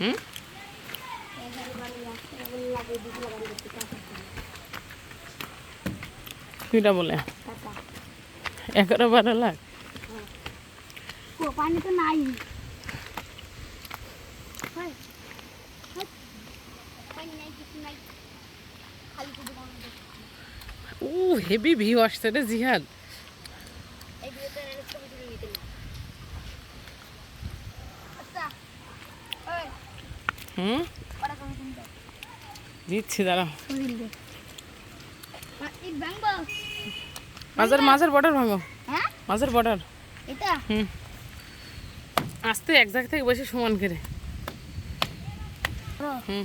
হুম? টাকা বলে। এগারো বারো লাখ? পানি তো নাই। ও হেভি ভিউ আসছে রে জিহাদ। হুম? দিচ্ছি দাঁড়াও। মাছের মাছের বর্ডার ভাঙো। হ্যাঁ? মাঝের বর্ডার। হুম। আসতে এক জায়গা থেকে বসে সমান করে। হুম।